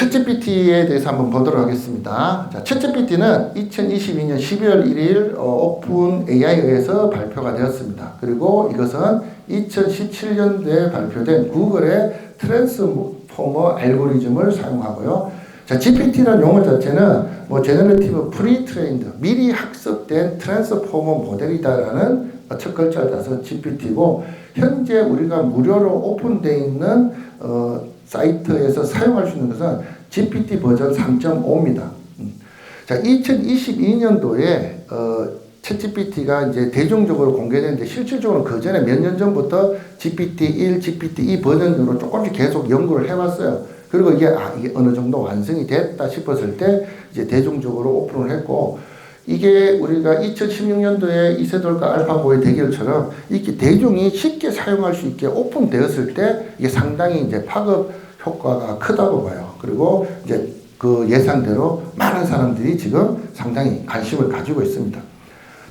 챗GPT에 대해서 한번 보도록 하겠습니다. 자, 챗GPT는 2022년 12월 1일 어, 오픈 AI에서 발표가 되었습니다. 그리고 이것은 2017년도에 발표된 구글의 트랜스포머 알고리즘을 사용하고요. 자, GPT라는 용어 자체는 뭐 제너레티브 프리 트레인드, 미리 학습된 트랜스포머 모델이다라는 첫 글자를 따서 GPT고 현재 우리가 무료로 오픈되어 있는 어, 사이트에서 사용할 수 있는 것은 GPT 버전 3.5입니다. 음. 자, 2022년도에 어, 챗GPT가 이제 대중적으로 공개되는데 실질적으로 그 전에 몇 년 전부터 GPT-1, GPT-2 버전으로 조금씩 계속 연구를 해왔어요. 그리고 이게 아, 이게 어느 정도 완성이 됐다 싶었을 때 이제 대중적으로 오픈을 했고 이게 우리가 2016년도에 이세돌과 알파고의 대결처럼 이렇게 대중이 쉽게 사용할 수 있게 오픈되었을 때 이게 상당히 이제 파급 효과가 크다고 봐요. 그리고 이제 그 예상대로 많은 사람들이 지금 상당히 관심을 가지고 있습니다.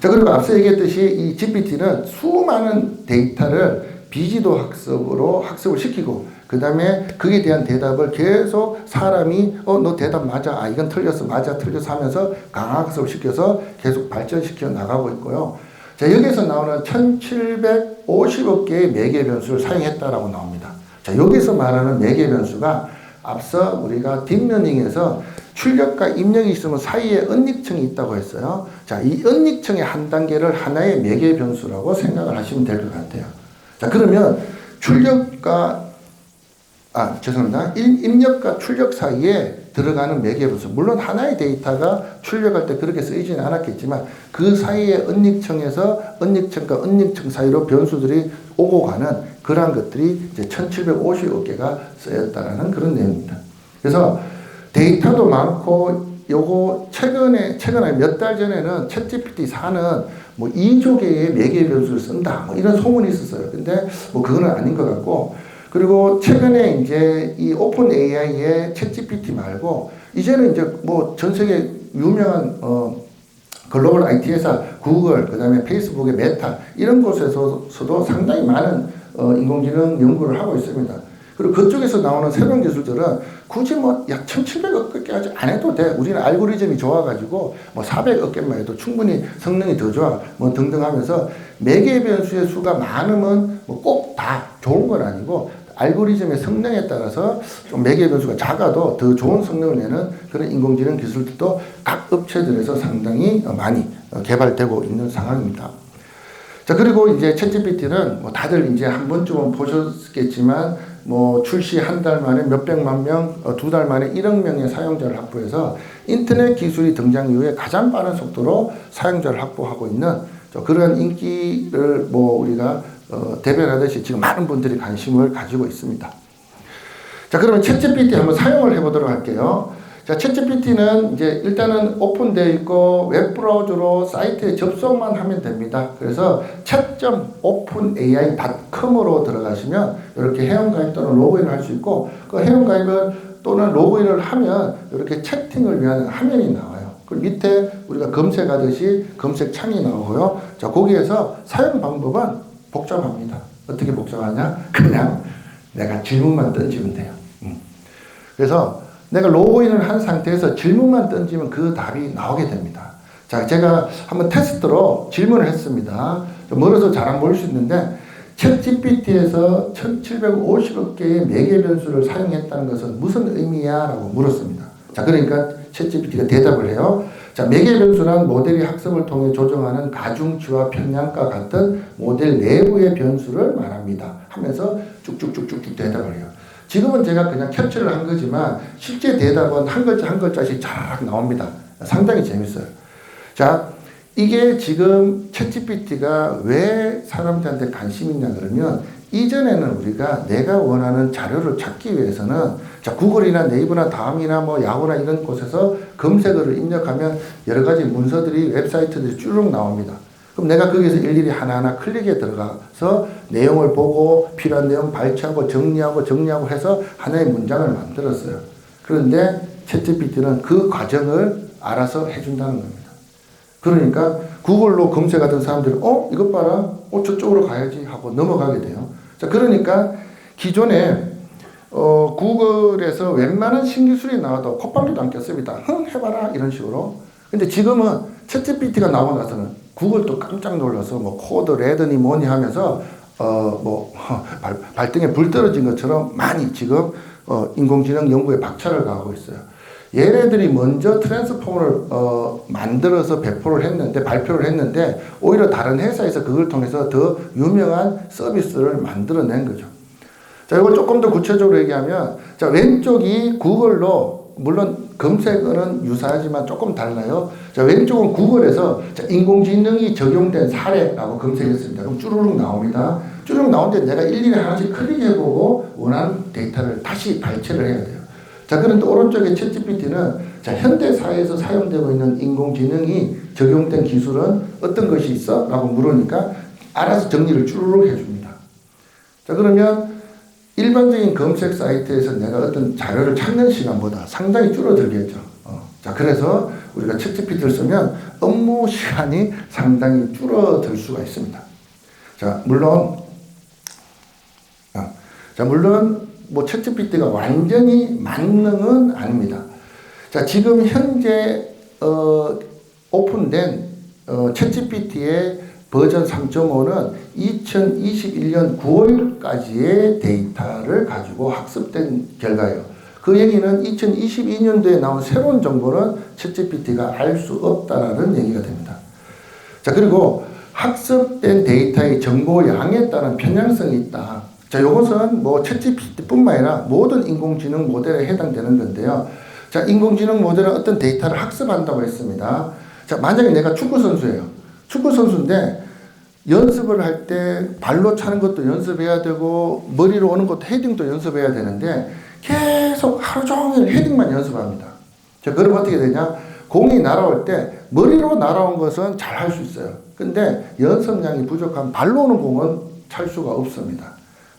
자, 그리고 앞서 얘기했듯이 이 GPT는 수많은 데이터를 비지도 학습으로 학습을 시키고 그 다음에 그에 대한 대답을 계속 사람이 어 너 대답 맞아 아 이건 틀렸어 맞아 틀렸어 하면서 강학습을 시켜서 계속 발전시켜 나가고 있고요. 자 여기서 나오는 1750억 개의 매개 변수를 사용했다라고 나옵니다. 자 여기서 말하는 매개 변수가 앞서 우리가 딥러닝에서 출력과 입력이 있으면 사이에 은닉층이 있다고 했어요. 자, 이 은닉층의 한 단계를 하나의 매개 변수라고 생각을 하시면 될 것 같아요. 자, 그러면 출력과 아, 죄송합니다. 입력과 출력 사이에 들어가는 매개분수. 물론 하나의 데이터가 출력할 때 그렇게 쓰이지는 않았겠지만 그 사이에 은닉층에서 은닉층과 은닉층 사이로 변수들이 오고 가는 그러한 것들이 이제 1750억 개가 쓰였다라는 그런 내용입니다. 그래서 데이터도 많고 요거 최근에 최근에 몇 달 전에는 챗GPT 4는 뭐 2조 개의 매개 변수를 쓴다. 뭐 이런 소문이 있었어요. 근데 뭐 그거는 아닌 것 같고 그리고 최근에 이제 이 오픈 AI의 챗 GPT 말고 이제는 이제 뭐 전 세계 유명한 어 글로벌 IT 회사 구글 그다음에 페이스북의 메타 이런 곳에서도 상당히 많은 어 인공지능 연구를 하고 있습니다. 그리고 그쪽에서 나오는 새로운 기술들은 굳이 뭐 약 1700억 개까지 안 해도 돼. 우리는 알고리즘이 좋아가지고 뭐 400억 개만 해도 충분히 성능이 더 좋아. 뭐 등등 하면서 매개 변수의 수가 많으면 뭐 꼭 다 좋은 건 아니고 알고리즘의 성능에 따라서 좀 매개 변수가 작아도 더 좋은 성능을 내는 그런 인공지능 기술들도 각 업체들에서 상당히 많이 개발되고 있는 상황입니다. 자, 그리고 이제 챗GPT는 뭐 다들 이제 한 번쯤은 보셨겠지만 뭐 출시 한 달 만에 몇백만 명, 어, 두달 만에 1억 명의 사용자를 확보해서 인터넷 기술이 등장 이후에 가장 빠른 속도로 사용자를 확보하고 있는 그런 인기를 뭐 우리가 어, 대변하듯이 지금 많은 분들이 관심을 가지고 있습니다. 자, 그러면 챗GPT 한번 사용을 해보도록 할게요. 자, 챗GPT는 이제 일단은 오픈되어 있고 웹브라우저로 사이트에 접속만 하면 됩니다. 그래서 chat.openai.com으로 들어가시면 이렇게 회원가입 또는 로그인을 할 수 있고 그 회원가입을 또는 로그인을 하면 이렇게 채팅을 위한 화면이 나와요. 그 밑에 우리가 검색하듯이 검색 창이 나오고요. 자, 거기에서 사용 방법은 복잡합니다. 어떻게 복잡하냐? 그냥 내가 질문만 던지면 돼요. 음. 그래서 내가 로그인을 한 상태에서 질문만 던지면 그 답이 나오게 됩니다. 자, 제가 한번 테스트로 질문을 했습니다. 멀어서 잘 안 보일 수 있는데, 챗 GPT에서 1750억 개의 매개 변수를 사용했다는 것은 무슨 의미야? 라고 물었습니다. 자, 그러니까 챗 GPT가 대답을 해요. 자, 매개 변수란 모델이 학습을 통해 조정하는 가중치와 편향과 같은 모델 내부의 변수를 말합니다. 하면서 쭉쭉쭉쭉 대답을 해요. 지금은 제가 그냥 캡처를 한 거지만 실제 대답은 한 글자 한 글자씩 쫙 나옵니다. 상당히 재밌어요. 자, 이게 지금 챗GPT가 왜 사람들한테 관심 있냐 그러면 이전에는 우리가 내가 원하는 자료를 찾기 위해서는 자, 구글이나 네이버나 다음이나 뭐 야후나 이런 곳에서 검색어를 입력하면 여러 가지 문서들이 웹사이트들이 쭉 나옵니다. 그럼 내가 거기서 일일이 하나하나 클릭에 들어가서 내용을 보고 필요한 내용 발췌하고 정리하고 정리하고 해서 하나의 문장을 만들었어요. 그런데 챗GPT는 그 과정을 알아서 해준다는 겁니다. 그러니까 구글로 검색하던 사람들이 어 이것 봐라 어 저쪽으로 가야지 하고 넘어가게 돼요. 자 그러니까 기존에 어, 구글에서 웬만한 신기술이 나와도 콧방귀도 안 꼈습니다. 흥 해봐라 이런 식으로. 근데 지금은 챗GPT가 나오고 나서는 구글도 깜짝 놀라서 뭐 코드 레드니 뭐니 하면서 어뭐 발, 발등에 불 떨어진 것처럼 많이 지금 어, 인공지능 연구에 박차를 가하고 있어요. 얘네들이 먼저 트랜스포머를 어, 만들어서 배포를 했는데 발표를 했는데 오히려 다른 회사에서 그걸 통해서 더 유명한 서비스를 만들어낸 거죠. 자, 이걸 조금 더 구체적으로 얘기하면 자, 왼쪽이 구글로 물론 검색어는 유사하지만 조금 달라요. 자, 왼쪽은 구글에서 자, 인공지능이 적용된 사례라고 검색했습니다. 그럼 쭈루룩 나옵니다. 쭈루룩 나오는데 내가 일일이 하나씩 클릭해보고 원하는 데이터를 다시 발췌를 해야 돼요. 자, 그런데 오른쪽에 챗GPT는 자, 현대 사회에서 사용되고 있는 인공지능이 적용된 기술은 어떤 것이 있어? 라고 물으니까 알아서 정리를 쭈루룩 해줍니다. 자, 그러면 일반적인 검색 사이트에서 내가 어떤 자료를 찾는 시간보다 상당히 줄어들겠죠. 어. 자, 그래서 우리가 챗GPT를 쓰면 업무 시간이 상당히 줄어들 수가 있습니다. 자, 물론, 어. 자, 물론 뭐 챗GPT가 완전히 만능은 아닙니다. 자, 지금 현재 어, 오픈된 어, 챗GPT의 버전 3.5는 2021년 9월까지의 데이터를 가지고 학습된 결과예요. 그 얘기는 2022년도에 나온 새로운 정보는 챗GPT가 알 수 없다라는 얘기가 됩니다. 자, 그리고 학습된 데이터의 정보량에 따른 편향성이 있다. 자, 이것은 뭐 챗GPT뿐만 아니라 모든 인공지능 모델에 해당되는 건데요. 자, 인공지능 모델은 어떤 데이터를 학습한다고 했습니다. 자, 만약에 내가 축구 선수예요. 축구 선수인데 연습을 할 때 발로 차는 것도 연습해야 되고 머리로 오는 것도 헤딩도 연습해야 되는데 계속 하루 종일 헤딩만 연습합니다. 자, 그럼 어떻게 되냐? 공이 날아올 때 머리로 날아온 것은 잘 할 수 있어요. 근데 연습량이 부족한 발로 오는 공은 찰 수가 없습니다.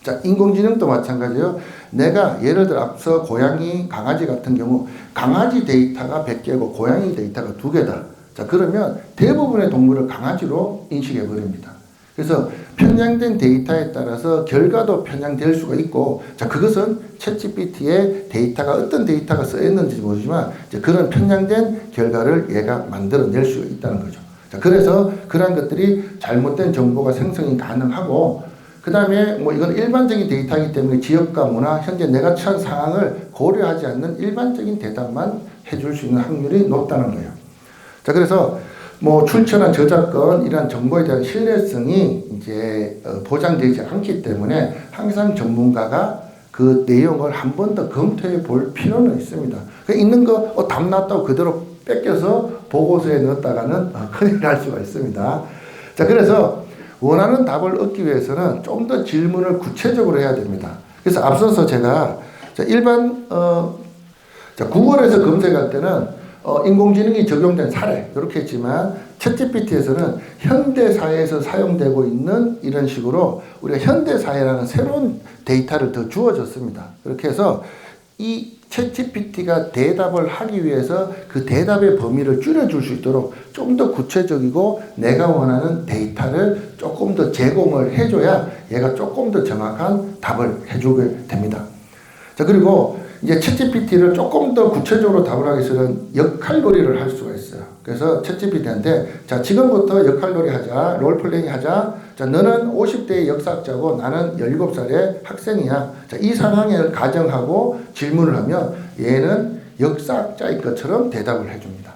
자, 인공지능도 마찬가지예요. 내가 예를 들어 앞서 고양이, 강아지 같은 경우 강아지 데이터가 100개고 고양이 데이터가 2개다. 자, 그러면 대부분의 동물을 강아지로 인식해 버립니다. 그래서 편향된 데이터에 따라서 결과도 편향될 수가 있고, 자, 그것은 챗GPT의 데이터가 어떤 데이터가 쓰였는지 모르지만, 이제 그런 편향된 결과를 얘가 만들어낼 수 있다는 거죠. 자, 그래서 그러한 것들이 잘못된 정보가 생성이 가능하고, 그 다음에 뭐 이건 일반적인 데이터이기 때문에 지역과 문화, 현재 내가 처한 상황을 고려하지 않는 일반적인 대답만 해줄 수 있는 확률이 높다는 거예요. 자, 그래서 뭐 출처나 저작권 이런 정보에 대한 신뢰성이 이제 어, 보장되지 않기 때문에 항상 전문가가 그 내용을 한 번 더 검토해 볼 필요는 있습니다. 그 있는 거 어, 답 났다고 그대로 뺏겨서 보고서에 넣었다가는 어, 큰일 날 수가 있습니다. 자, 그래서 원하는 답을 얻기 위해서는 좀 더 질문을 구체적으로 해야 됩니다. 그래서 앞서서 제가 일반 어, 자, 구글에서 검색할 때는 어, 인공지능이 적용된 사례 이렇게 했지만 챗GPT에서는 현대 사회에서 사용되고 있는 이런 식으로 우리가 현대 사회라는 새로운 데이터를 더 주어졌습니다. 그렇게 해서 이 챗GPT가 대답을 하기 위해서 그 대답의 범위를 줄여줄 수 있도록 좀 더 구체적이고 내가 원하는 데이터를 조금 더 제공을 해줘야 얘가 조금 더 정확한 답을 해주게 됩니다. 자, 그리고 이제 챗GPT를 조금 더 구체적으로 답을 하기 위해서는 역할놀이를 할 수가 있어요. 그래서 챗GPT한테 자 지금부터 역할놀이 하자, 롤플레잉 하자. 자 너는 50대의 역사학자고 나는 17살의 학생이야. 자이 상황을 가정하고 질문을 하면 얘는 역사학자일 것처럼 대답을 해줍니다.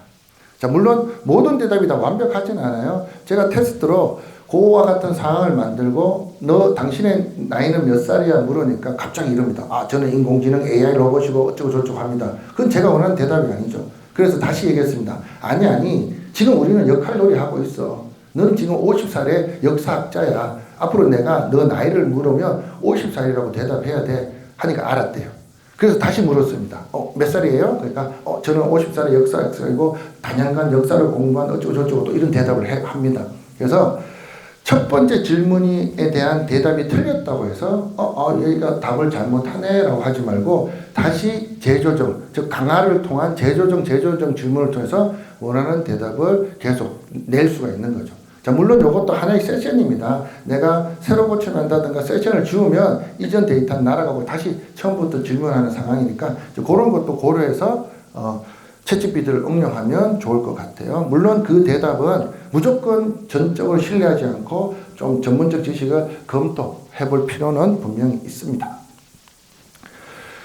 자 물론 모든 대답이 다 완벽하진 않아요. 제가 테스트로 그와 같은 상황을 만들고 너 당신의 나이는 몇 살이야 물으니까 갑자기 이럽니다. 아 저는 인공지능 AI 로봇이고 어쩌고 저쩌고 합니다. 그건 제가 원하는 대답이 아니죠. 그래서 다시 얘기했습니다. 아니 아니 지금 우리는 역할놀이 하고 있어. 너는 지금 50살의 역사학자야. 앞으로 내가 너 나이를 물으면 50살이라고 대답해야 돼. 하니까 알았대요. 그래서 다시 물었습니다. 어, 몇 살이에요? 그러니까, 어, 저는 50살의 역사학자이고, 단연간 역사를 공부한 어쩌고저쩌고 또 이런 대답을 해, 합니다. 그래서 첫 번째 질문에 대한 대답이 틀렸다고 해서 어, 어 여기가 답을 잘못하네라고 하지 말고 다시 재조정, 즉 강화를 통한 재조정, 재조정 질문을 통해서 원하는 대답을 계속 낼 수가 있는 거죠. 자, 물론 이것도 하나의 세션입니다. 내가 새로 고침한다든가 세션을 지우면 이전 데이터는 날아가고 다시 처음부터 질문하는 상황이니까 그런 것도 고려해서 어, 채찍비들을 응용하면 좋을 것 같아요. 물론 그 대답은 무조건 전적으로 신뢰하지 않고 좀 전문적 지식을 검토해 볼 필요는 분명히 있습니다.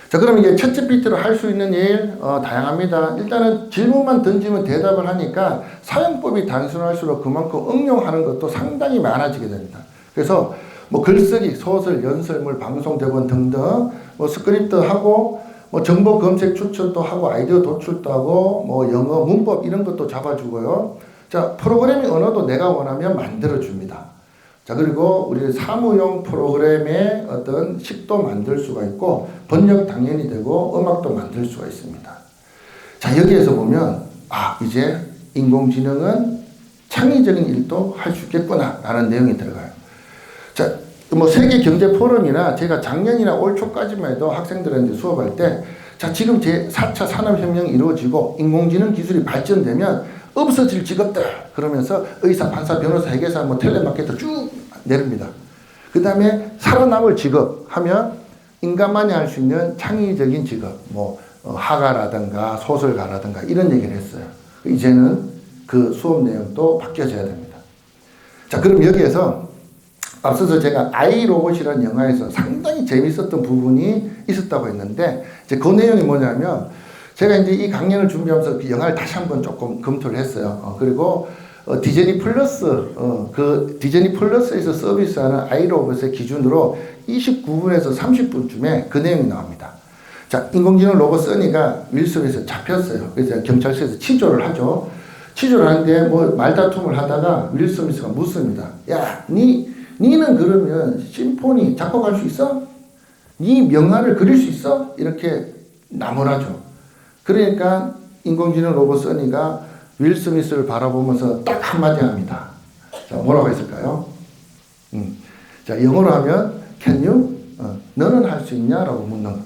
자, 그럼 이제 챗GPT로 할 수 있는 일, 어, 다양합니다. 일단은 질문만 던지면 대답을 하니까 사용법이 단순할수록 그만큼 응용하는 것도 상당히 많아지게 됩니다. 그래서 뭐 글쓰기, 소설, 연설물, 방송, 대본 등등 뭐 스크립트 하고 뭐 정보 검색 추천도 하고 아이디어 도출도 하고 뭐 영어 문법 이런 것도 잡아주고요. 자, 프로그래밍 언어도 내가 원하면 만들어줍니다. 자, 그리고 우리 사무용 프로그램의 어떤 식도 만들 수가 있고, 번역 당연히 되고, 음악도 만들 수가 있습니다. 자, 여기에서 보면, 아, 이제 인공지능은 창의적인 일도 할 수 있겠구나, 라는 내용이 들어가요. 자, 뭐 세계 경제 포럼이나 제가 작년이나 올 초까지만 해도 학생들한테 수업할 때, 자, 지금 제 4차 산업혁명이 이루어지고 인공지능 기술이 발전되면 없어질 직업들 그러면서 의사, 판사, 변호사, 회계사, 뭐 텔레마케터 쭉 내립니다. 그 다음에 살아남을 직업 하면 인간만이 할 수 있는 창의적인 직업, 뭐 어, 화가라든가 소설가라든가 이런 얘기를 했어요. 이제는 그 수업 내용도 바뀌어져야 됩니다. 자, 그럼 여기에서 앞서서 제가 아이 로봇이라는 영화에서 상당히 재밌었던 부분이 있었다고 했는데 이제 그 내용이 뭐냐면 제가 이제 이 강연을 준비하면서 그 영화를 다시 한번 조금 검토를 했어요. 어, 그리고 어, 디즈니 플러스, 어, 그 디즈니 플러스에서 서비스하는 아이로봇의 기준으로 29분에서 30분쯤에 그 내용이 나옵니다. 자, 인공지능 로봇 써니가 윌슨에서 잡혔어요. 그래서 경찰서에서 치조를 하죠. 치조를 하는데 뭐 말다툼을 하다가 윌 스미스가 묻습니다. 야, 니, 니는 그러면 심포니 작곡할 수 있어? 니 명화를 그릴 수 있어? 이렇게 나무라죠. 그러니까 인공지능 로봇 써니가 윌 스미스를 바라보면서 딱 한마디 합니다. 자, 뭐라고 했을까요? 음. 자, 영어로 하면 can you? 어, 너는 할 수 있냐? 라고 묻는 거.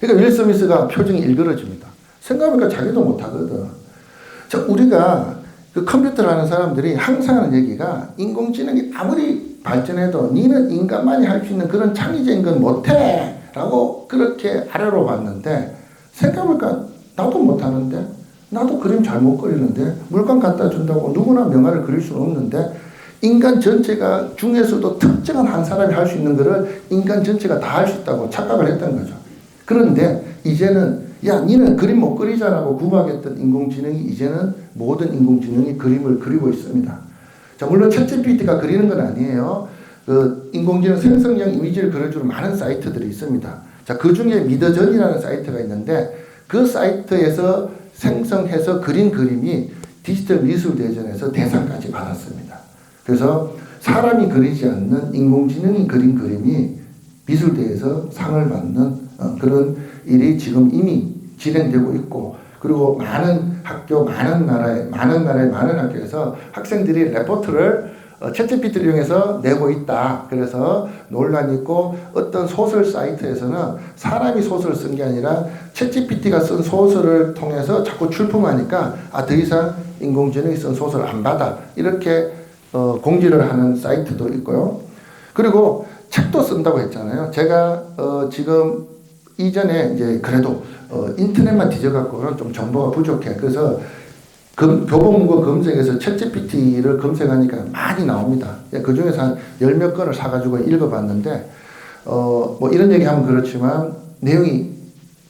그러니까 윌 스미스가 표정이 일그러집니다. 생각해보니까 자기도 못하거든. 자, 우리가 그 컴퓨터를 하는 사람들이 항상 하는 얘기가 인공지능이 아무리 발전해도 니는 인간만이 할 수 있는 그런 창의적인 건 못해! 라고 그렇게 아래로 봤는데 생각해보니까 나도 못하는데 나도 그림 잘 못 그리는데 물감 갖다 준다고 누구나 명화를 그릴 수는 없는데 인간 전체가 중에서도 특정한 한 사람이 할 수 있는 것을 인간 전체가 다 할 수 있다고 착각을 했던 거죠. 그런데 이제는 야 니는 그림 못 그리잖아고 구박했던 인공지능이 이제는 모든 인공지능이 그림을 그리고 있습니다. 자 물론 챗GPT가 그리는 건 아니에요. 그 인공지능 생성형 이미지를 그려주는 많은 사이트들이 있습니다. 자 그 중에 미더전이라는 사이트가 있는데 그 사이트에서 생성해서 그린 그림이 디지털 미술 대전에서 대상까지 받았습니다. 그래서 사람이 그리지 않는 인공지능이 그린 그림이 미술대에서 상을 받는 어, 그런 일이 지금 이미 진행되고 있고 그리고 많은 학교, 많은 나라에, 많은 나라의 많은 학교에서 학생들이 레포트를 어, 챗GPT를 이용해서 내고 있다. 그래서 논란이 있고 어떤 소설 사이트에서는 사람이 소설을 쓴 게 아니라 챗GPT가 쓴 소설을 통해서 자꾸 출품하니까 아, 더 이상 인공지능이 쓴 소설 안 받아. 이렇게 어, 공지를 하는 사이트도 있고요. 그리고 책도 쓴다고 했잖아요. 제가 어, 지금 이전에 이제 그래도 어, 인터넷만 뒤져갖고는 좀 정보가 부족해. 그래서 금, 교보문고 검색에서 챗GPT를 검색하니까 많이 나옵니다. 예, 그 중에서 한 열 몇 건을 사가지고 읽어봤는데, 어, 뭐 이런 얘기 하면 그렇지만 내용이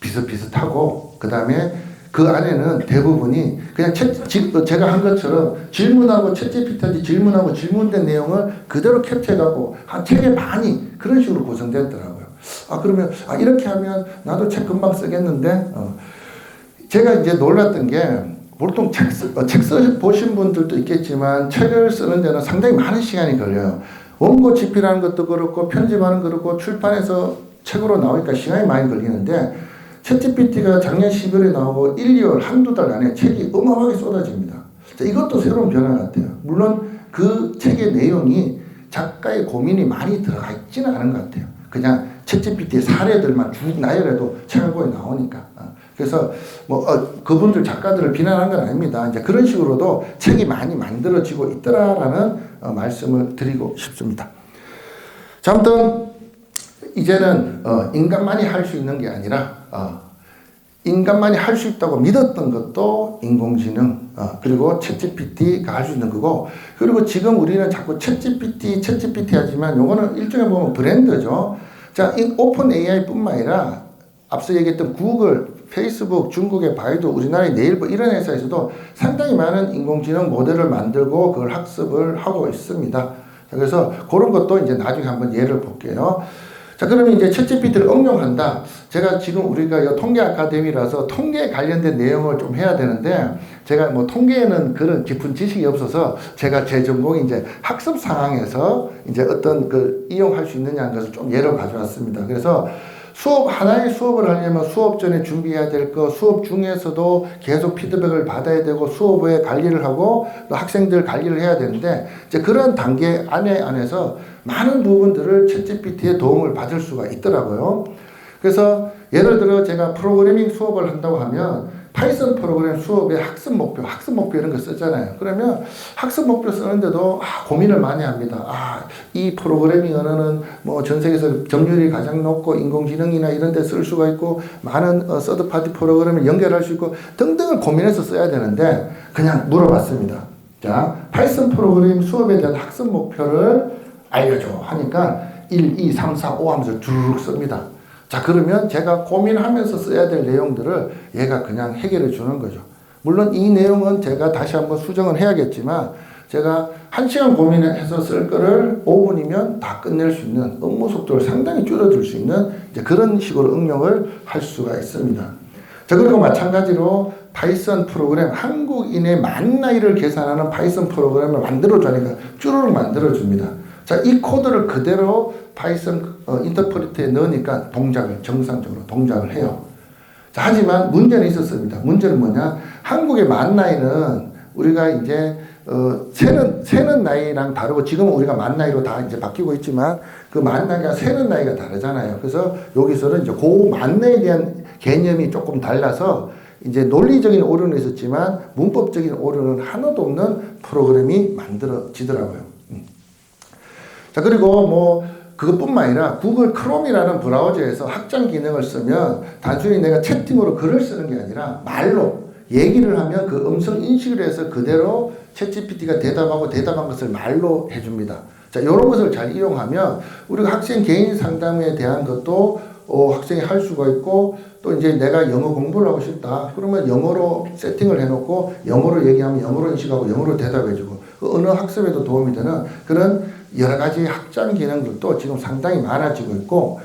비슷비슷하고, 그 다음에 그 안에는 대부분이 그냥 챗, 지, 제가 한 것처럼 질문하고 챗GPT한테 질문하고 질문된 내용을 그대로 캡처해갖고 한 책의 반이 그런 식으로 구성됐더라고요. 아, 그러면, 아, 이렇게 하면 나도 책 금방 쓰겠는데, 어. 제가 이제 놀랐던 게, 보통 책, 어, 책 써보신 분들도 있겠지만 책을 쓰는 데는 상당히 많은 시간이 걸려요. 원고 집필하는 것도 그렇고 편집하는 그렇고 출판해서 책으로 나오니까 시간이 많이 걸리는데 챗GPT가 작년 10월에 나오고 1, 2월 한두 달 안에 책이 어마어마하게 쏟아집니다. 이것도 새로운 변화 같아요. 물론 그 책의 내용이 작가의 고민이 많이 들어가 있지는 않은 것 같아요. 그냥 챗GPT의 사례들만 쭉 나열해도 권이 나오니까. 어. 그래서 뭐 어, 그분들 작가들을 비난한 건 아닙니다. 이제 그런 식으로도 책이 많이 만들어지고 있더라라는 어, 말씀을 드리고 싶습니다. 자, 아무튼 이제는 어, 인간만이 할 수 있는 게 아니라 어, 인간만이 할 수 있다고 믿었던 것도 인공지능 어, 그리고 챗GPT가 할 수 있는 거고 그리고 지금 우리는 자꾸 챗GPT 챗GPT 하지만 요거는 일종의 보면 브랜드죠. 자, 이 오픈 AI뿐만 아니라 앞서 얘기했던 구글, 페이스북, 중국의 바이두, 우리나라의 네이버 이런 회사에서도 상당히 많은 인공지능 모델을 만들고 그걸 학습을 하고 있습니다. 자, 그래서 그런 것도 이제 나중에 한번 예를 볼게요. 자, 그러면 이제 챗GPT를 응용한다. 제가 지금 우리가 이 통계 아카데미라서 통계에 관련된 내용을 좀 해야 되는데 제가 뭐 통계에는 그런 깊은 지식이 없어서 제가 제 전공이 이제 학습 상황에서 이제 어떤 그 이용할 수 있느냐는 것을 좀 예로 가져왔습니다. 그래서 수업 하나의 수업을 하려면 수업 전에 준비해야 될 거, 수업 중에서도 계속 피드백을 받아야 되고 수업 후에 관리를 하고 또 학생들 관리를 해야 되는데 이제 그런 단계 안에 안에서 많은 부분들을 챗GPT의 도움을 받을 수가 있더라고요. 그래서 예를 들어 제가 프로그래밍 수업을 한다고 하면 파이썬 프로그램 수업의 학습 목표, 학습 목표 이런 거 쓰잖아요. 그러면 학습 목표 쓰는데도 아, 고민을 많이 합니다. 아, 이 프로그래밍 언어는 뭐 전 세계에서 점유율이 가장 높고 인공지능이나 이런 데 쓸 수가 있고 많은 어, 서드파티 프로그램을 연결할 수 있고 등등을 고민해서 써야 되는데 그냥 물어봤습니다. 자, 파이썬 프로그램 수업에 대한 학습 목표를 알려줘 하니까 1, 2, 3, 4, 5 하면서 주르륵 씁니다. 자, 그러면 제가 고민하면서 써야 될 내용들을 얘가 그냥 해결해 주는 거죠. 물론 이 내용은 제가 다시 한번 수정을 해야겠지만 제가 한 시간 고민해서 쓸 거를 5분이면 다 끝낼 수 있는 업무 속도를 상당히 줄여줄 수 있는 그런 식으로 응용을 할 수가 있습니다. 자, 그리고 마찬가지로 파이썬 프로그램, 한국인의 만 나이를 계산하는 파이썬 프로그램을 만들어주니까 쭈르륵 만들어줍니다. 자, 이 코드를 그대로 파이썬 어, 인터프리트에 넣으니까 동작을 정상적으로 동작을 해요. 자, 하지만 문제는 있었습니다. 문제는 뭐냐? 한국의 만 나이는 우리가 이제 어, 세는 세는 나이랑 다르고 지금은 우리가 만 나이로 다 이제 바뀌고 있지만 그 만 나이가 세는 나이가 다르잖아요. 그래서 여기서는 이제 고만 나이에 대한 개념이 조금 달라서 이제 논리적인 오류는 있었지만 문법적인 오류는 하나도 없는 프로그램이 만들어지더라고요. 음. 자 그리고 뭐 그것뿐만 아니라 구글 크롬이라는 브라우저에서 확장 기능을 쓰면 단순히 내가 채팅으로 글을 쓰는 게 아니라 말로 얘기를 하면 그 음성 인식을 해서 그대로 챗GPT가 대답하고 대답한 것을 말로 해줍니다. 자, 이런 것을 잘 이용하면 우리가 학생 개인 상담에 대한 것도 어, 학생이 할 수가 있고 또 이제 내가 영어 공부를 하고 싶다. 그러면 영어로 세팅을 해놓고 영어로 얘기하면 영어로 인식하고 영어로 대답해주고 그 언어 학습에도 도움이 되는 그런 여러 가지 확장 기능들도 지금 상당히 많아지고 있고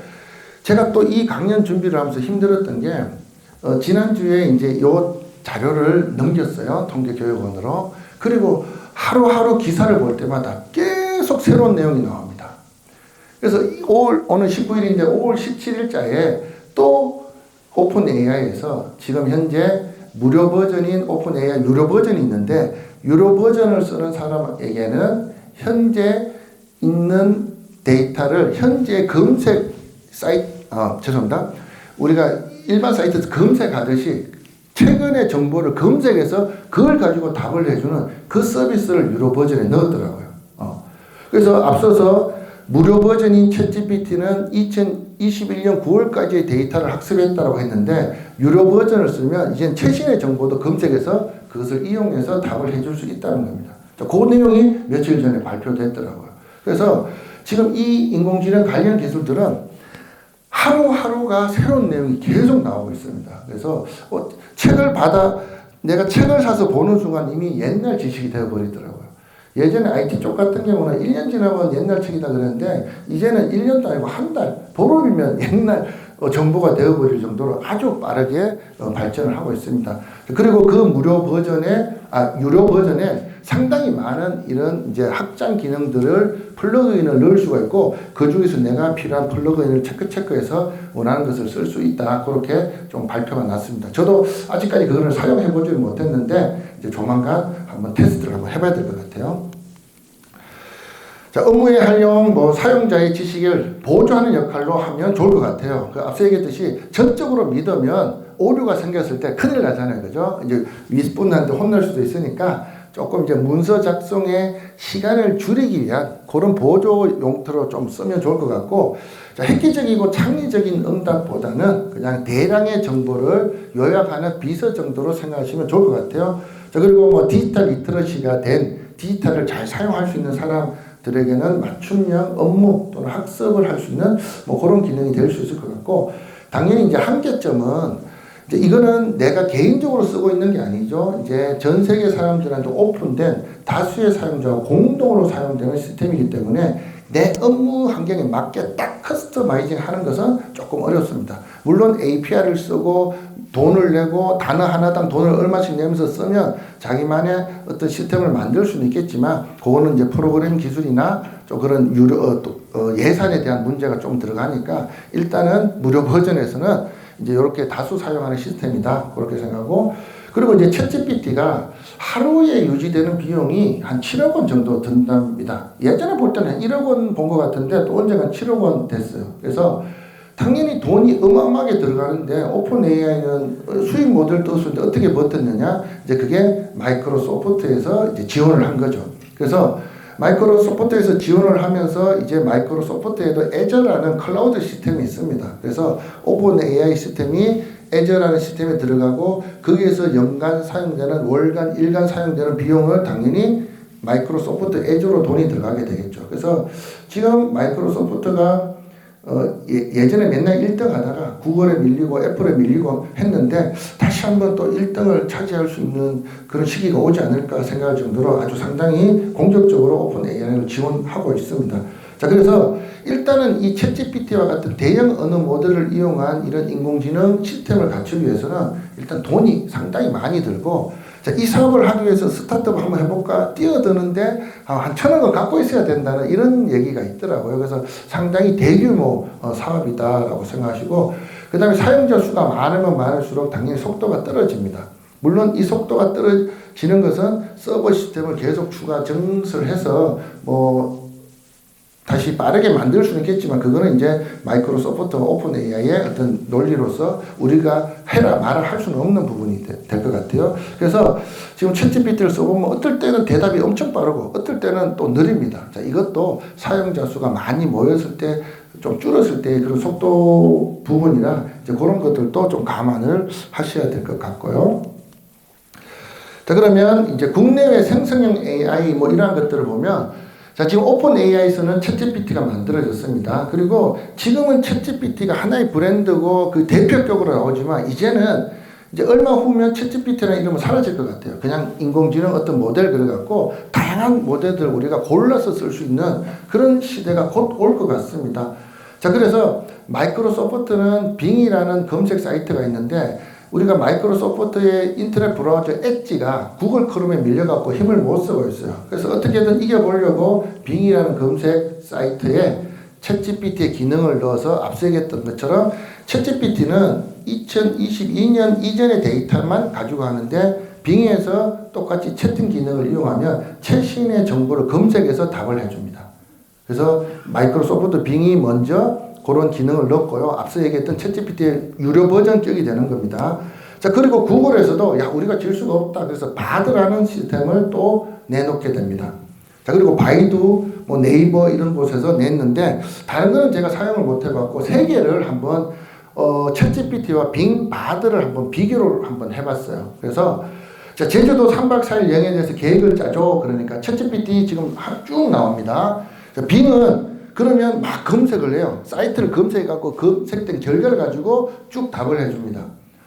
제가 또 이 강연 준비를 하면서 힘들었던 게 어, 지난주에 이제 요 자료를 넘겼어요. 통계교육원으로. 그리고 하루하루 기사를 볼 때마다 계속 새로운 내용이 나옵니다. 그래서 5월, 오늘 19일인데 5월 17일자에 또 오픈 AI에서 지금 현재 무료 버전인 오픈 AI 유료 버전이 있는데 유료 버전을 쓰는 사람에게는 현재 있는 데이터를 현재 검색 사이트, 아, 죄송합니다. 우리가 일반 사이트에서 검색하듯이 최근의 정보를 검색해서 그걸 가지고 답을 해주는 그 서비스를 유료 버전에 넣었더라고요. 어. 그래서 앞서서 무료 버전인 챗GPT는 2021년 9월까지의 데이터를 학습했다고 했는데 유료 버전을 쓰면 이제 최신의 정보도 검색해서 그것을 이용해서 답을 해줄 수 있다는 겁니다. 그 내용이 며칠 전에 발표됐더라고요. 그래서 지금 이 인공지능 관련 기술들은 하루하루가 새로운 내용이 계속 나오고 있습니다. 그래서 어, 책을 받아 내가 책을 사서 보는 순간 이미 옛날 지식이 되어버리더라고요. 예전에 IT 쪽 같은 경우는 1년 지나면 옛날 책이다 그랬는데 이제는 1년도 아니고 한 달, 보름이면 옛날 어, 정보가 되어버릴 정도로 아주 빠르게 어, 발전을 하고 있습니다. 그리고 그 무료 버전에, 아, 유료 버전에 상당히 많은 이런 이제 확장 기능들을 플러그인을 넣을 수가 있고 그 중에서 내가 필요한 플러그인을 체크 체크해서 원하는 것을 쓸 수 있다. 그렇게 좀 발표가 났습니다. 저도 아직까지 그거를 사용해 보지 못했는데 이제 조만간 한번 테스트를 한번 해봐야 될 것 같아요. 자, 업무의 활용, 뭐, 사용자의 지식을 보조하는 역할로 하면 좋을 것 같아요. 그 앞서 얘기했듯이 전적으로 믿으면 오류가 생겼을 때 큰일 나잖아요. 그죠? 이제 윗분한테 혼날 수도 있으니까 조금 이제 문서 작성에 시간을 줄이기 위한 그런 보조 용도로 좀 쓰면 좋을 것 같고 자, 획기적이고 창의적인 응답보다는 그냥 대량의 정보를 요약하는 비서 정도로 생각하시면 좋을 것 같아요. 자, 그리고 뭐 디지털 리터러시가 된 디지털을 잘 사용할 수 있는 사람들에게는 맞춤형 업무 또는 학습을 할 수 있는 뭐 그런 기능이 될 수 있을 것 같고 당연히 이제 한계점은 이거는 내가 개인적으로 쓰고 있는 게 아니죠. 이제 전 세계 사람들한테 오픈된 다수의 사용자가 공동으로 사용되는 시스템이기 때문에 내 업무 환경에 맞게 딱 커스터마이징 하는 것은 조금 어렵습니다. 물론 API를 쓰고 돈을 내고 단어 하나당 돈을 얼마씩 내면서 쓰면 자기만의 어떤 시스템을 만들 수는 있겠지만 그거는 이제 프로그램 기술이나 좀 그런 유료 어, 또, 어, 예산에 대한 문제가 좀 들어가니까 일단은 무료 버전에서는 이제 이렇게 다수 사용하는 시스템이다 그렇게 생각하고 그리고 이제 챗GPT가 하루에 유지되는 비용이 한 7억 원 정도 든답니다. 예전에 볼 때는 한 1억 원 본 것 같은데 또 언젠가 7억 원 됐어요. 그래서 당연히 돈이 어마어마하게 들어가는데 오픈 AI는 수익 모델 떴는데 어떻게 버텼느냐? 이제 그게 마이크로소프트에서 이제 지원을 한 거죠. 그래서 마이크로소프트에서 지원을 하면서 이제 마이크로소프트에도 애저라는 클라우드 시스템이 있습니다. 그래서 오픈 AI 시스템이 애저라는 시스템에 들어가고 거기에서 연간 사용되는 월간 일간 사용되는 비용을 당연히 마이크로소프트 애저로 돈이 들어가게 되겠죠. 그래서 지금 마이크로소프트가 어, 예, 전에 맨날 1등 하다가 구글에 밀리고 애플에 밀리고 했는데 다시 한번 또 1등을 차지할 수 있는 그런 시기가 오지 않을까 생각할 정도로 아주 상당히 공격적으로 오픈 AI를 지원하고 있습니다. 자, 그래서 일단은 이 챗GPT와 같은 대형 언어 모델을 이용한 이런 인공지능 시스템을 갖추기 위해서는 일단 돈이 상당히 많이 들고 자, 이 사업을 하기 위해서 스타트업 한번 해볼까? 뛰어드는데 한 천억을 갖고 있어야 된다는 이런 얘기가 있더라고요. 그래서 상당히 대규모 어, 사업이다라고 생각하시고, 그 다음에 사용자 수가 많으면 많을수록 당연히 속도가 떨어집니다. 물론 이 속도가 떨어지는 것은 서버 시스템을 계속 추가 증설해서 뭐 다시 빠르게 만들 수는 있겠지만 그거는 이제 마이크로소프트 오픈 AI의 어떤 논리로서 우리가 해라 말아 할 수는 없는 부분이 될 것 같아요. 그래서 지금 챗GPT를 써보면 어떨 때는 대답이 엄청 빠르고 어떨 때는 또 느립니다. 자, 이것도 사용자 수가 많이 모였을 때 좀 줄었을 때 그런 속도 부분이나 이제 그런 것들도 좀 감안을 하셔야 될 것 같고요. 자, 그러면 이제 국내외 생성형 AI 뭐 이러한 것들을 보면 자, 지금 오픈 AI에서는 챗GPT가 만들어졌습니다. 그리고 지금은 챗GPT가 하나의 브랜드고 그 대표격으로 나오지만 이제는 이제 얼마 후면 챗GPT라는 이름은 사라질 것 같아요. 그냥 인공지능 어떤 모델 그래갖고 다양한 모델들 우리가 골라서 쓸 수 있는 그런 시대가 곧 올 것 같습니다. 자, 그래서 마이크로소프트는 빙이라는 검색 사이트가 있는데 우리가 마이크로소프트의 인터넷 브라우저 엣지가 구글 크롬에 밀려갖고 힘을 못 쓰고 있어요. 그래서 어떻게든 이겨보려고 빙이라는 검색 사이트에 챗GPT의 기능을 넣어서 앞서 얘기했던 것처럼 챗GPT는 2022년 이전의 데이터만 가지고 하는데 빙에서 똑같이 채팅 기능을 이용하면 최신의 정보를 검색해서 답을 해줍니다. 그래서 마이크로소프트 빙이 먼저 그런 기능을 넣었고요. 앞서 얘기했던 챗GPT의 유료 버전 격이 되는 겁니다. 자, 그리고 구글에서도 야, 우리가 질 수가 없다. 그래서 바드라는 시스템을 또 내놓게 됩니다. 자, 그리고 바이두, 뭐 네이버 이런 곳에서 냈는데 다른 거는 제가 사용을 못 해봤고 세 개를 한번 어, 챗GPT와 빙 바드를 한번 비교를 한번 해봤어요. 그래서 자, 제주도 3박 4일 여행에 대해서 계획을 짜죠. 그러니까 챗GPT 지금 쭉 나옵니다. 자, 빙은 그러면 막 검색을 해요. 사이트를 검색해갖고 검색된 결과를 가지고 쭉 답을 해줍니다.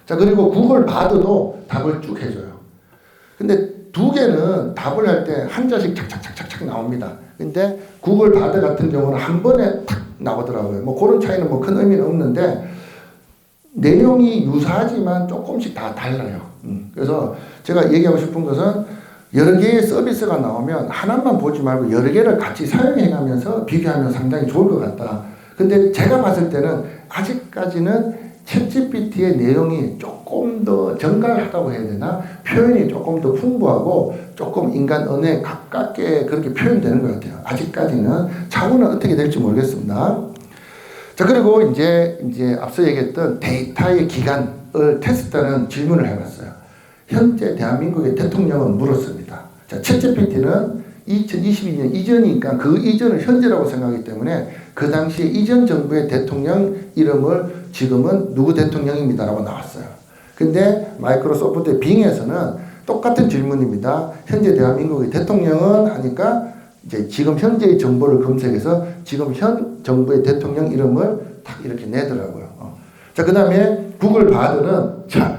자, 그리고 구글 바드도 답을 쭉 해줘요. 근데 두 개는 답을 할 때 한 자씩 착착착착착 나옵니다. 근데 구글 바드 같은 경우는 한 번에 탁 나오더라고요. 뭐 그런 차이는 뭐 큰 의미는 없는데 내용이 유사하지만 조금씩 다 달라요. 음. 그래서 제가 얘기하고 싶은 것은 여러 개의 서비스가 나오면 하나만 보지 말고 여러 개를 같이 사용해 가면서 비교하면 상당히 좋을 것 같다. 근데 제가 봤을 때는 아직까지는 챗GPT의 내용이 조금 더 정갈하다고 해야 되나? 표현이 조금 더 풍부하고 조금 인간 언어에 가깝게 그렇게 표현되는 것 같아요. 아직까지는 차후는 어떻게 될지 모르겠습니다. 자, 그리고 이제, 이제 앞서 얘기했던 데이터의 기간, 을 테스트하는 질문을 해봤어요. 현재 대한민국의 대통령은 물었습니다. 자, 챗GPT는 2022년 이전이니까 그 이전을 현재라고 생각하기 때문에 그 당시에 이전 정부의 대통령 이름을 지금은 누구 대통령입니다라고 나왔어요. 근데 마이크로소프트 빙에서는 똑같은 질문입니다. 현재 대한민국의 대통령은 하니까 이제 지금 현재의 정보를 검색해서 지금 현 정부의 대통령 이름을 딱 이렇게 내더라고요. 어. 자, 그 다음에 구글 바드는 자,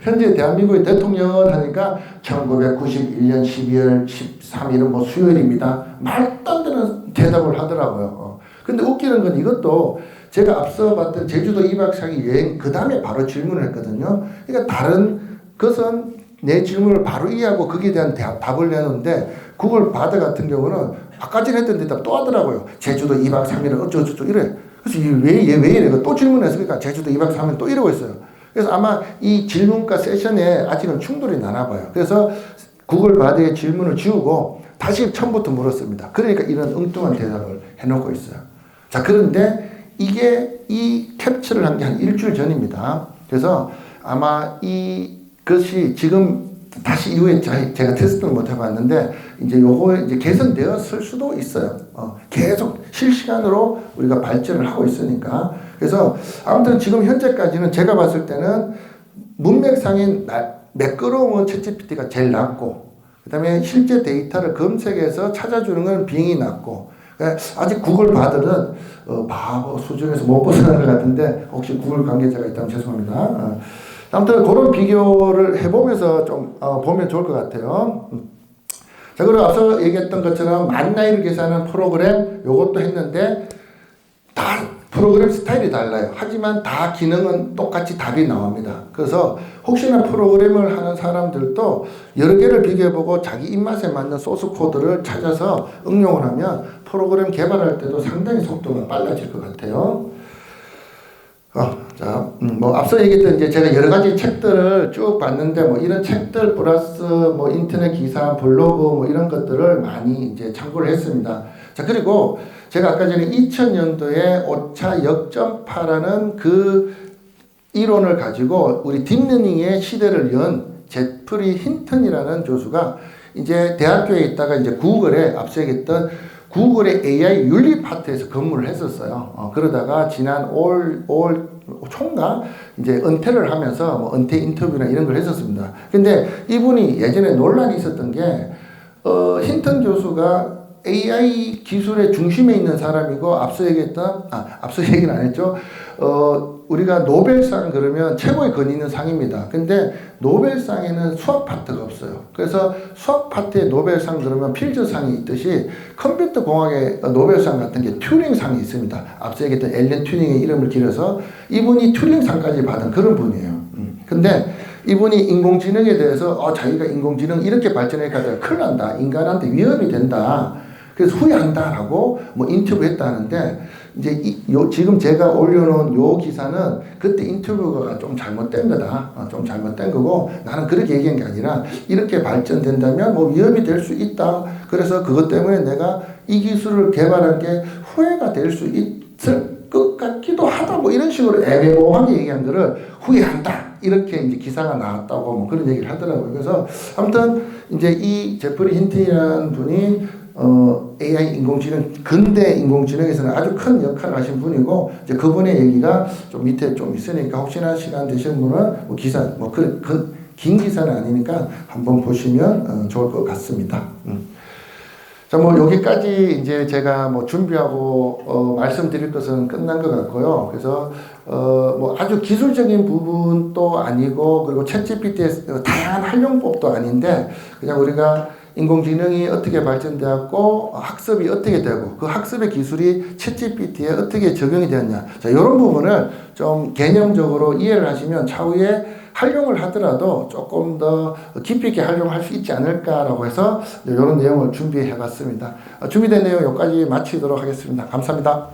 현재 대한민국의 대통령은 하니까 1991년 12월 13일은 뭐 수요일입니다. 말도 안 되는 대답을 하더라고요. 어. 근데 웃기는 건 이것도 제가 앞서 봤던 제주도 2박 4일 여행 그 다음에 바로 질문을 했거든요. 그러니까 다른 것은 내 질문을 바로 이해하고 거기에 대한 답을 내는데 구글 바드 같은 경우는 아까 전에 했던 대답 또 하더라고요. 제주도 2박 3일은 어쩌고저쩌고 이래. 그래서 왜, 얘, 왜 이래? 또 질문했으니까 제주도 2박 3일 또 이러고 있어요. 그래서 아마 이 질문과 세션에 아직은 충돌이 나나 봐요. 그래서 구글 바드의 질문을 지우고 다시 처음부터 물었습니다. 그러니까 이런 엉뚱한 대답을 해놓고 있어요. 자, 그런데 이게 이 캡처를 한 게 한 일주일 전입니다. 그래서 아마 이것이 지금 다시 이후에 자- 제가 테스트를 못 해봤는데 이제 요거 이제 개선되었을 수도 있어요. 어, 계속 실시간으로 우리가 발전을 하고 있으니까 그래서 아무튼 지금 현재까지는 제가 봤을 때는 문맥상인 나- 매끄러움은 챗GPT가 제일 낫고 그다음에 실제 데이터를 검색해서 찾아주는 건 빙이 낫고 그러니까 아직 구글 바들은 어, 바보 수준에서 못 벗어나는 것 같은데 혹시 구글 관계자가 있다면 죄송합니다. 어. 아무튼 그런 비교를 해보면서 좀 어, 보면 좋을 것 같아요. 음. 자 그리고 앞서 얘기했던 것처럼 만 나이를 계산하는 프로그램 요것도 했는데 다 프로그램 스타일이 달라요. 하지만 다 기능은 똑같이 답이 나옵니다. 그래서 혹시나 프로그램을 하는 사람들도 여러 개를 비교해보고 자기 입맛에 맞는 소스 코드를 찾아서 응용을 하면 프로그램 개발할 때도 상당히 속도가 빨라질 것 같아요. 어, 자, 음, 뭐 앞서 얘기했던 이제 제가 여러 가지 책들을 쭉 봤는데 뭐 이런 책들 플러스 뭐 인터넷 기사, 블로그 뭐 이런 것들을 많이 이제 참고를 했습니다. 자, 그리고 제가 아까 전에 2000년도에 오차 역전파라는 그 이론을 가지고 우리 딥러닝의 시대를 연 제프리 힌턴이라는 교수가 이제 대학교에 있다가 이제 구글에 앞서 얘기했던 구글의 AI 윤리 파트에서 근무를 했었어요. 어, 그러다가 지난 올, 올 총가 이제 은퇴를 하면서 뭐 은퇴 인터뷰나 이런 걸 했었습니다. 근데 이분이 예전에 논란이 있었던 게, 어, 힌턴 교수가 AI 기술의 중심에 있는 사람이고 앞서 얘기했던 아 앞서 얘기는 안 했죠. 어 우리가 노벨상 그러면 최고의 권위 있는 상입니다. 근데 노벨상에는 수학 파트가 없어요. 그래서 수학 파트에 노벨상 그러면 필즈상이 있듯이 컴퓨터 공학의 노벨상 같은 게 튜링상이 있습니다. 앞서 얘기했던 앨런 튜링의 이름을 길어서 이분이 튜링상까지 받은 그런 분이에요. 음. 근데 이분이 인공지능에 대해서 어, 자기가 인공지능 이렇게 발전해 가다가 큰일 난다. 인간한테 위협이 된다. 그래서 후회한다라고 뭐 인터뷰했다 하는데 이제 이, 요, 지금 제가 올려놓은 요 기사는 그때 인터뷰가 좀 잘못된 거다. 어, 좀 잘못된 거고 나는 그렇게 얘기한 게 아니라 이렇게 발전된다면 뭐 위협이 될 수 있다. 그래서 그것 때문에 내가 이 기술을 개발한 게 후회가 될 수 있을 것 같기도 하다. 뭐 이런 식으로 애매모호하게 얘기한 거를 후회한다. 이렇게 이제 기사가 나왔다고 뭐 그런 얘기를 하더라고요. 그래서 아무튼 이제 이 제프리 힌트라는 분이 어, AI 인공지능 근대 인공지능에서는 아주 큰 역할을 하신 분이고 이제 그분의 얘기가 좀 밑에 좀 있으니까 혹시나 시간 되신 분은 뭐 기사 뭐 그 그, 긴 기사는 아니니까 한번 보시면 어, 좋을 것 같습니다. 음. 자, 뭐 여기까지 이제 제가 뭐 준비하고 어, 말씀드릴 것은 끝난 것 같고요. 그래서 어, 뭐 아주 기술적인 부분도 아니고 그리고 챗GPT의 다양한 활용법도 아닌데 그냥 우리가 인공지능이 어떻게 발전되었고 학습이 어떻게 되고 그 학습의 기술이 챗GPT에 어떻게 적용이 되었냐. 자, 이런 부분을 좀 개념적으로 이해를 하시면 차후에 활용을 하더라도 조금 더 깊이 있게 활용할 수 있지 않을까라고 해서 이런 내용을 준비해 봤습니다. 어, 준비된 내용 여기까지 마치도록 하겠습니다. 감사합니다.